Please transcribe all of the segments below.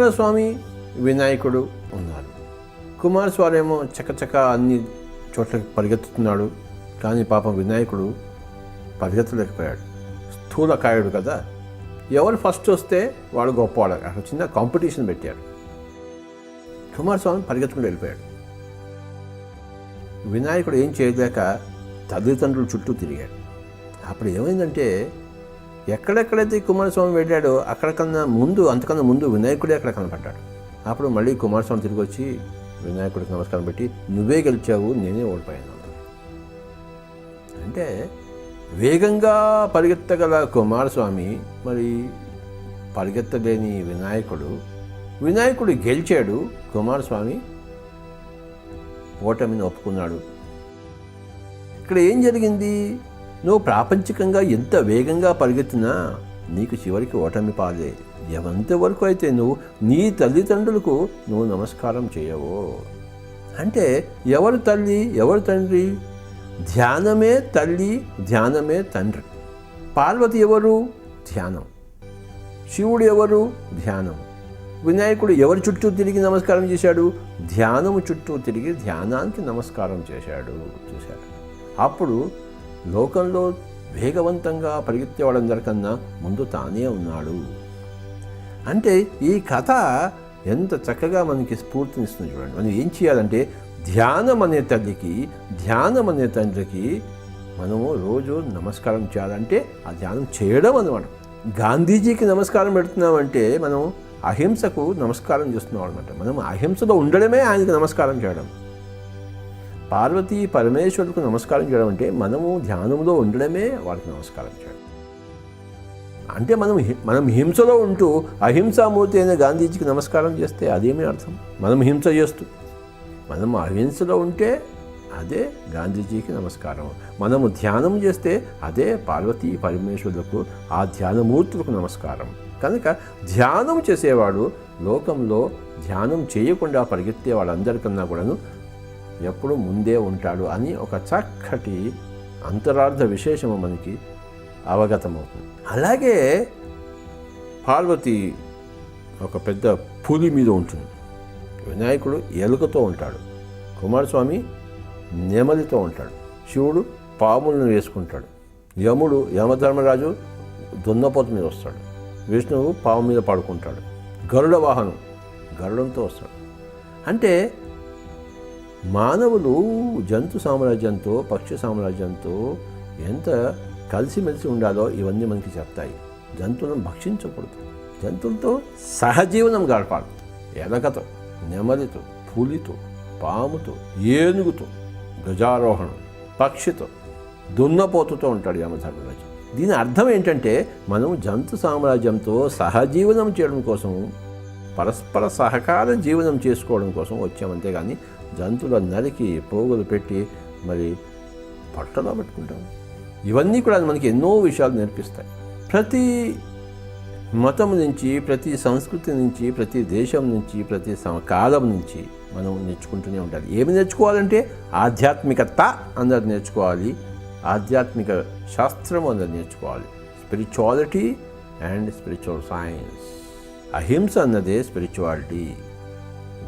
కుమారస్వామి వినాయకుడు ఉన్నారు. కుమారస్వామి ఏమో చకచక అన్ని చోట్లకి పరిగెత్తుతున్నాడు కానీ పాపం వినాయకుడు పరిగెత్తలేకపోయాడు. స్థూలకాయుడు కదా. ఎవరు ఫస్ట్ వస్తే వాడు గొప్పవాడు. అక్కడ చిన్న కాంపిటీషన్ పెట్టాడు. కుమారస్వామి పరిగెత్తుకుంటూ వెళ్ళిపోయాడు. వినాయకుడు ఏం చేయలేక తల్లిదండ్రుల చుట్టూ తిరిగాడు. అప్పుడు ఏమైందంటే ఎక్కడెక్కడైతే కుమారస్వామి వెళ్ళాడో అక్కడికన్నా ముందు అంతకన్నా ముందు వినాయకుడే అక్కడ కనపడ్డాడు. అప్పుడు మళ్ళీ కుమారస్వామి తిరిగి వచ్చి వినాయకుడికి నమస్కారం పెట్టి నువ్వే గెలిచావు నేనే ఓడిపోయాను అంటే వేగంగా పరిగెత్తగల కుమారస్వామి మరి పరిగెత్తలేని వినాయకుడు వినాయకుడు గెలిచాడు కుమారస్వామి ఓటమిని ఒప్పుకున్నాడు. ఇక్కడ ఏం జరిగింది? నువ్వు ప్రాపంచికంగా ఎంత వేగంగా పరిగెత్తినా నీకు చివరికి ఓటమి పాలే. ఎంతవరకు అయితే నువ్వు నీ తల్లిదండ్రులకు నువ్వు నమస్కారం చేయవో. అంటే ఎవరు తల్లి ఎవరు తండ్రి? ధ్యానమే తల్లి ధ్యానమే తండ్రి. పార్వతి ఎవరు? ధ్యానం. శివుడు ఎవరు? ధ్యానం. వినాయకుడు ఎవరి చుట్టూ తిరిగి నమస్కారం చేశాడు? ధ్యానము చుట్టూ తిరిగి ధ్యానానికి నమస్కారం చేశాడు చూశాడు. అప్పుడు లోకంలో వేగవంతంగా పరిగెత్తేవాడందరికన్నా ముందు తానే ఉన్నాడు. అంటే ఈ కథ ఎంత చక్కగా మనకి స్ఫూర్తినిస్తుంది చూడండి. మనం ఏం చేయాలంటే ధ్యానం అనే తల్లికి ధ్యానం అనే తండ్రికి మనము రోజు నమస్కారం చేయాలంటే ఆ ధ్యానం చేయడం అనమాట గాంధీజీకి నమస్కారం పెడుతున్నామంటే మనం అహింసకు నమస్కారం చేస్తున్నాం అనమాట మనం అహింసలో ఉండడమే ఆయనకి నమస్కారం చేయడం. పార్వతీ పరమేశ్వరులకు నమస్కారం చేయడం అంటే మనము ధ్యానంలో ఉండడమే వాడికి నమస్కారం చేయడం. అంటే మనం మనం హింసలో ఉంటూ అహింసామూర్తి అయిన గాంధీజీకి నమస్కారం చేస్తే అదేమీ అర్థం? మనం హింస చేస్తూ. మనం అహింసలో ఉంటే అదే గాంధీజీకి నమస్కారం. మనము ధ్యానం చేస్తే అదే పార్వతీ పరమేశ్వరులకు ఆ ధ్యానమూర్తులకు నమస్కారం. కనుక ధ్యానం చేసేవాడు లోకంలో ధ్యానం చేయకుండా పరిగెత్తే వాళ్ళందరికన్నా కూడాను ఎప్పుడు ముందే ఉంటాడు అని ఒక చక్కటి అంతరార్థ విశేషము మనకి అవగతమవుతుంది. అలాగే పార్వతి ఒక పెద్ద పులి మీద ఉంటుంది. వినాయకుడు ఎలుకతో ఉంటాడు. కుమారస్వామి నెమలితో ఉంటాడు. శివుడు పాములను వేసుకుంటాడు. యముడు యమధర్మరాజు దున్నపోతు మీద వస్తాడు. విష్ణువు పాము మీద పడుకుంటాడు. గరుడ వాహనం గరుడంతో వస్తాడు. అంటే మానవులు జంతు సామ్రాజ్యంతో పక్షి సామ్రాజ్యంతో ఎంత కలిసిమెలిసి ఉండాలో ఇవన్నీ మనకి చెప్తాయి. జంతువులను భక్షించకూడదు. జంతువులతో సహజీవనం గడపాలి. ఎలకతో నెమలితో పులితో పాముతో ఏనుగుతో గజారోహణం పక్షితో దున్నపోతుతో ఉంటాడు యమధర్మరాజు. దీని అర్థం ఏంటంటే మనం జంతు సామ్రాజ్యంతో సహజీవనం చేయడం కోసం పరస్పర సహకార జీవనం చేసుకోవడం కోసం వచ్చామంతే కానీ జంతువుల నరికి పోగులు పెట్టి మరి పట్టలో పెట్టుకుంటాం. ఇవన్నీ కూడా మనకి ఎన్నో విషయాలు నేర్పిస్తాయి. ప్రతి మతం నుంచి ప్రతి సంస్కృతి నుంచి ప్రతి దేశం నుంచి ప్రతి కాలం నుంచి మనం నేర్చుకుంటూనే ఉండాలి. ఏమి నేర్చుకోవాలంటే ఆధ్యాత్మికత అందరు నేర్చుకోవాలి. ఆధ్యాత్మిక శాస్త్రం అందరు నేర్చుకోవాలి. Spirituality and spiritual science. అహింస అన్నదే స్పిరిచువాలిటీ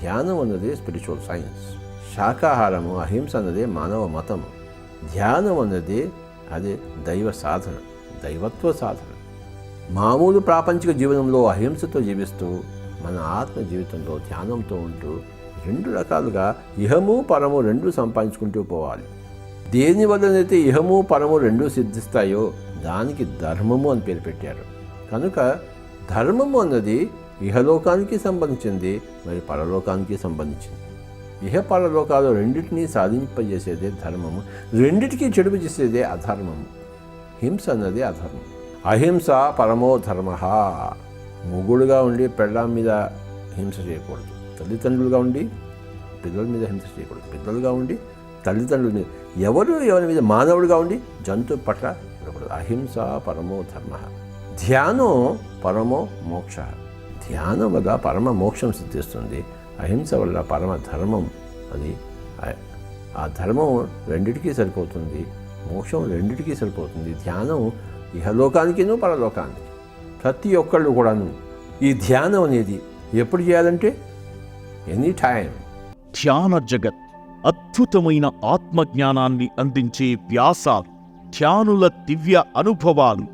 ధ్యానం అన్నదే స్పిరిచువల్ సైన్స్ శాకాహారము అహింస అన్నదే మానవ మతము. ధ్యానం అన్నదే అదే దైవ సాధన దైవత్వ సాధన. మామూలు ప్రాపంచిక జీవనంలో అహింసతో జీవిస్తూ మన ఆత్మ జీవితంలో ధ్యానంతో ఉంటూ రెండు రకాలుగా ఇహము పరము రెండు సంపాదించుకుంటూ పోవాలి. దేని వల్లనైతే ఇహము పరము రెండు సిద్ధిస్తాయో దానికి ధర్మము అని పేరు పెట్టారు. కనుక ధర్మము అన్నది ఇహలోకానికి సంబంధించింది మరి పరలోకానికి సంబంధించింది. ఇహ పరలోకాలు రెండింటినీ సాధింపజేసేదే ధర్మము రెండిటికీ చెడుపు చేసేదే అధర్మము. హింస అన్నది అధర్మం. అహింస పరమో ధర్మ. మొగుడుగా ఉండి పెళ్ళాం మీద హింస చేయకూడదు. తల్లిదండ్రులుగా ఉండి పిల్లల మీద హింస చేయకూడదు. పిల్లలుగా ఉండి తల్లిదండ్రుల మీద ఎవరు ఎవరి మీద మానవుడిగా ఉండి జంతువు పట్ల ఉండకూడదు అహింస పరమో ధర్మ. ధ్యానం పరమో మోక్ష. ధ్యానం వల్ల పరమ మోక్షం సిద్ధిస్తుంది. అహింస వల్ల పరమ ధర్మం అది. ఆ- ఆ ధర్మం రెండిటికీ సరిపోతుంది. మోక్షం రెండిటికీ సరిపోతుంది. ధ్యానం ఇహలోకానికిను పరలోకానికి. ప్రతి ఒక్కళ్ళు కూడాను ఈ ధ్యానం అనేది ఎప్పుడు చేయాలంటే? ఎనీ టైం ధ్యాన జగత్ అద్భుతమైన ఆత్మజ్ఞానాన్ని అందించే వ్యాసాలు ధ్యానుల దివ్య అనుభవాలు.